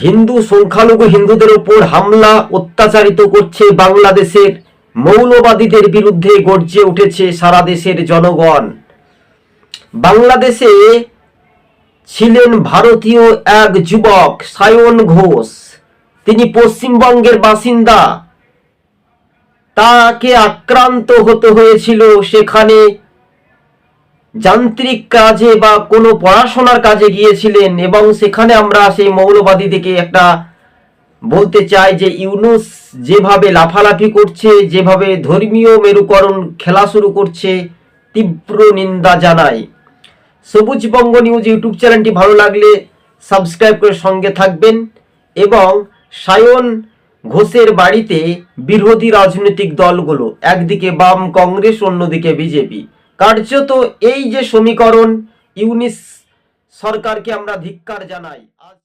হিন্দু সংখ্যালঘু হিন্দুদের ওপর হামলা অত্যাচারিত করছে বাংলাদেশের মৌলবাদীদের বিরুদ্ধে গর্জে উঠেছে সারা দেশের জনগণ। বাংলাদেশে ছিলেন ভারতীয় এক যুবক, সায়ন ঘোষ। তিনি পশ্চিমবঙ্গের বাসিন্দা। তাকে আক্রান্ত হতে হয়েছিল সেখানে যান্ত্রিক কাজে বা কোনো পড়াশোনার কাজে গিয়েছিলেন এবং সেখানে আমরা সেই মৌলবাদী থেকে একটা বলতে চাই যে ইউনুস যেভাবে লাফালাফি করছে, যেভাবে ধর্মীয় মেরুকরণ খেলা শুরু করছে, তীব্র নিন্দা জানাই সবুজবঙ্গ নিউজ ইউটিউব চ্যানেলটি ভালো লাগলে সাবস্ক্রাইব করে সঙ্গে থাকবেন এবং সায়ন ঘোষের বাড়িতে বিরোধী রাজনৈতিক দলগুলো, একদিকে বাম কংগ্রেস, অন্যদিকে বিজেপি। কার্যত এই যে সমীকরণ ইউনিস সরকারকে আমরা ধিক্কার জানাই।